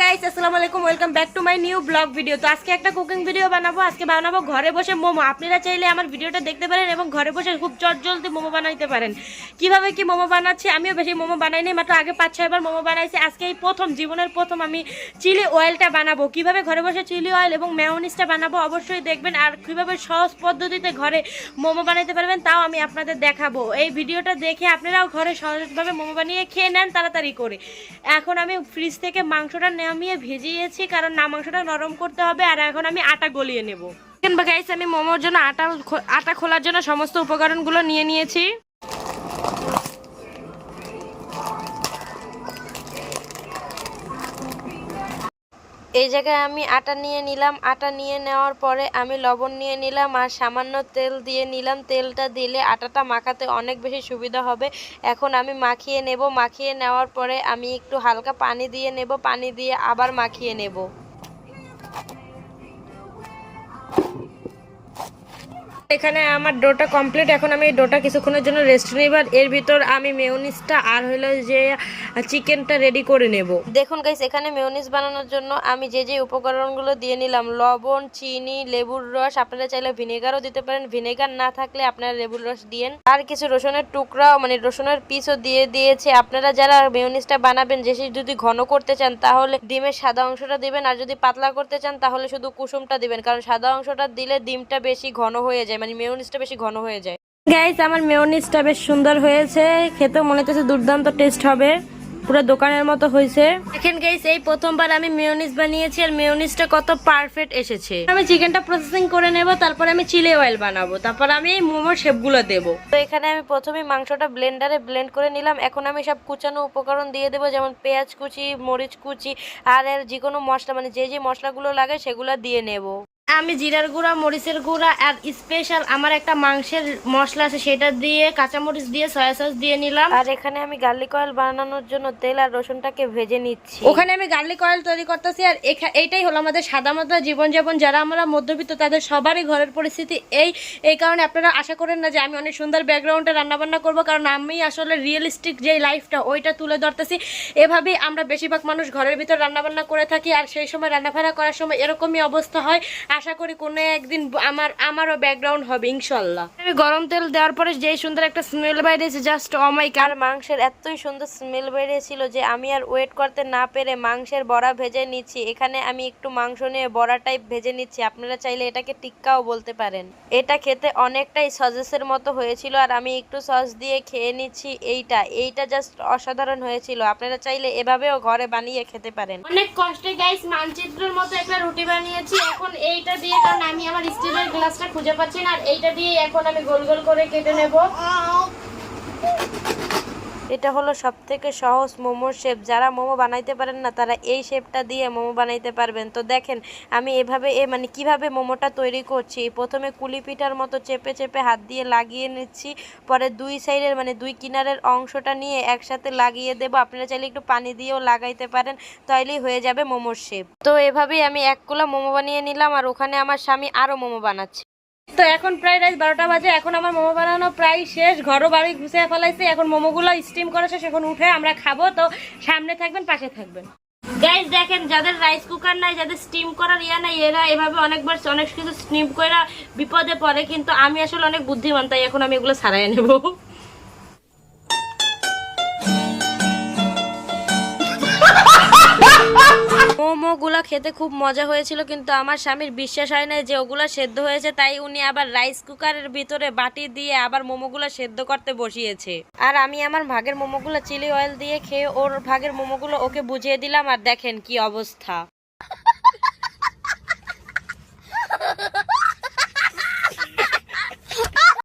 Guys আলাইকুম back to my new video তো আজকে একটা কুকিং ভিডিও আজকে বানাবো ঘরে বসে মোমো। আপনারা চাইলে আমার ভিডিওটা দেখতে পারেন এবং ঘরে বসে খুব মোমো পারেন। কীভাবে কি মোমো বানাচ্ছি? আমিও বেশি মোমো বানাইনি মাত্র আগে পাঁচ ছয়বার মোমো বানাইছি। আজকে এই প্রথম, জীবনের প্রথম আমি চিলি অয়েলটা বানাবো। কীভাবে ঘরে বসে চিলি অয়েল এবং মেয়নিসটা বানাবো অবশ্যই দেখবেন। আর কীভাবে সহজ পদ্ধতিতে ঘরে মোমো বানাইতে পারবেন, তাও আমি আপনাদের দেখাবো। এই ভিডিওটা দেখে আপনারাও ঘরে সহজভাবে মোমো বানিয়ে খেয়ে নেন, তাড়াতাড়ি করে। এখন আমি ফ্রিজ থেকে মাংসটা নামিয়ে ভেজিয়েছি, কারণ না, মাংসটা নরম করতে হবে, আর এখন আমি আটা গলিয়ে নেব। গাইস আমি মোমোর জন্য আটা আটা খোলার জন্য সমস্ত উপকরণগুলো নিয়ে নিয়েছি। এই জায়গায় আমি আটা নিয়ে নিলাম। আটা নিয়ে নেওয়ার পরে আমি লবণ নিয়ে নিলাম আর সামান্য তেল দিয়ে নিলাম। তেলটা দিলে আটাটা মাখাতে অনেক বেশি সুবিধা হবে। এখন আমি মাখিয়ে নেব। মাখিয়ে নেওয়ার পরে আমি একটু হালকা পানি দিয়ে নেব। পানি দিয়ে আবার মাখিয়ে নেব। এখানে আমার ডোটা কমপ্লিট। এখন আমি এই ডোটা কিছুক্ষণের জন্য রেস্ট নেব আর এর ভিতর আমি মেয়োনিজটা আর হলো যে চিকেনটা রেডি করে নেব। দেখুন গাইস এখানে মেয়োনিজ বানানোর জন্য আমি যে যে উপকরণগুলো দিয়ে নিলাম, লবণ, চিনি, লেবুর রস, আপনারা চাইলে ভিনেগারও দিতে পারেন। ভিনেগার না থাকলে আপনারা লেবুর রস দিয়েন। আর কিছু রসুনের টুকরাও মানে রসুনের পিসও দিয়ে দিয়েছে। আপনারা যারা মেয়োনিজটা বানাবেন, যে যদি ঘন করতে চান, তাহলে ডিমের সাদা অংশটা দিবেন। আর যদি পাতলা করতে চান, তাহলে শুধু কুসুমটা দিবেন। কারণ সাদা অংশটা দিলে ডিমটা বেশি ঘন হয়ে যায়। মানে মেয়োনিজটা বেশি ঘন হয়ে যায়। গাইস আমার মেয়োনিজটা বেশ সুন্দর হয়েছে। খেতে মনে হচ্ছে দুর্দান্ত টেস্ট হবে। পুরো দোকানের মতো হয়েছে। দেখেন গাইস এই প্রথমবার আমি মেয়োনিজ বানিয়েছি আর মেয়োনিজটা কত পারফেক্ট এসেছে। আমি চিকেনটা প্রসেসিং করে নেব তারপর আমি চিলি অয়েল বানাবো। তারপর আমি এই মোমোর শেপগুলো দেবো। তো এখানে আমি প্রথমে মাংসটা ব্লেন্ডারে ব্লেন্ড করে নিলাম। এখন আমি সব কুচানো উপকরণ দিয়ে দেবো যেমন পেঁয়াজ কুচি মরিচ কুচি আর এর যে কোনো মশলা মানে যে যে মশলাগুলো লাগে সেগুলো দিয়ে নেব। আমি জিরার গুঁড়া মরিচের গুঁড়া আর স্পেশাল আমার একটা মাংসের মশলা আছে সেটা দিয়ে কাঁচামরিচ দিয়ে সয়া সস দিয়ে নিলাম। আর এখানে আমি গার্লিক অয়েল বানানোর জন্য তেল আর রসুনটাকে ভেজে নিচ্ছি। ওখানে আমি গার্লিক অয়েল তৈরি করতেছি আর এইটাই হলো আমাদের সাদা মাথা জীবনযাপন। যারা আমরা মধ্যবিত্ত তাদের সবারই ঘরের পরিস্থিতি এই এই কারণে আপনারা আশা করেন না যে আমি অনেক সুন্দর ব্যাকগ্রাউন্ডে রান্নাবান্না করব কারণ আমি আসলে রিয়েলিস্টিক যে লাইফটা ওইটা তুলে ধরতেছি। এভাবেই আমরা বেশিরভাগ মানুষ ঘরের ভিতর রান্নাবান্না করে থাকি আর সেই সময় রান্নাবান্না করার সময় এরকমই অবস্থা হয়। আশা করি কোনো একদিন আমার আমারও ব্যাকগ্রাউন্ড হবে ইনশাল্লাহ। আমি গরম তেল দেওয়ার পরে যেই সুন্দর একটা স্মেল বাইরেছে জাস্ট অমাই কার মাংসের এতই সুন্দর স্মেল বেরিয়েছিল যে আমি আর ওয়েট করতে না পেরে মাংসের বড়া ভেজে নিচ্ছি। এখানে আমি একটু মাংস নিয়ে বড়া টাইপ ভেজে নিচ্ছি। আপনারা চাইলে এটাকে টিক্কাও বলতে পারেন। এটা খেতে অনেকটাই সজেসের মতো হয়েছিল আর আমি একটু সস দিয়ে খেয়ে নিচ্ছি এইটা। এইটা জাস্ট অসাধারণ হয়েছিল। আপনারা চাইলে এভাবেও ঘরে বানিয়ে খেতে পারেন। অনেক কষ্টে গাইস মানচিত্রের মতো একটা রুটি বানিয়েছি। এখন এইটা দিয়ে কারণ আমি আমার স্টিলের গ্লাসটা খুঁজে পাচ্ছি না, আর এইটা দিয়ে এখন আমি গোল গোল করে কেটে নেব। এটা হলো সব থেকে সহজ মোমোর শেপ যারা মোমো বানাইতে পারেন না, তারা এই শেপটা দিয়ে মোমো বানাইতে পারবেন। তো দেখেন, আমি এভাবে এ মানে কীভাবে মোমোটা তৈরি করছি? প্রথমে কুলি পিঠার মতো চেপে চেপে হাত দিয়ে লাগিয়ে নিচ্ছি। পরে দুই সাইডের মানে দুই কিনারের অংশটা নিয়ে একসাথে লাগিয়ে দেবো। আপনারা চাইলে একটু পানি দিয়েও লাগাইতে পারেন, তাইলেই হয়ে যাবে মোমোর শেপ তো এভাবেই আমি এক কোলা মোমো বানিয়ে নিলাম, আর ওখানে আমার স্বামী আরও মোমো বানাচ্ছে। তো এখন প্রায় রাইস বারোটা বাজে, এখন আমার মোমো বানানো প্রায় শেষ, ঘরও বাড়ি ঘুষে ফেলাইছে, এখন মোমোগুলো স্টিম করা শেষ, এখন উঠে আমরা খাব, তো সামনে থাকবেন, পাশে থাকবেন। গাইজ দেখেন, যাদের রাইস কুকার নাই, যাদের স্টিম করার ইয়া নাই, এরা এভাবে অনেকবার অনেক কিছু স্টিম করে বিপদে পড়ে, কিন্তু আমি আসলে অনেক বুদ্ধিমান, তাই এখন আমি এগুলো সারাই নেব। মোমো গুলা খেতে খুব মজা হয়েছিল, কিন্তু আমার স্বামীর বিশ্বাস হয় না যে ওগুলো সেদ্ধ হয়েছে, তাই উনি আবার রাইস কুকারের ভিতরে বাটি দিয়ে আবার মোমোগুলো সেদ্ধ করতে বসিয়েছে। আর আমি আমার ভাগের মোমোগুলো চিলি অয়েল দিয়ে খেয়ে ওর ভাগের মোমোগুলো ওকে বুঝিয়ে দিলাম, আর দেখেন কি অবস্থা।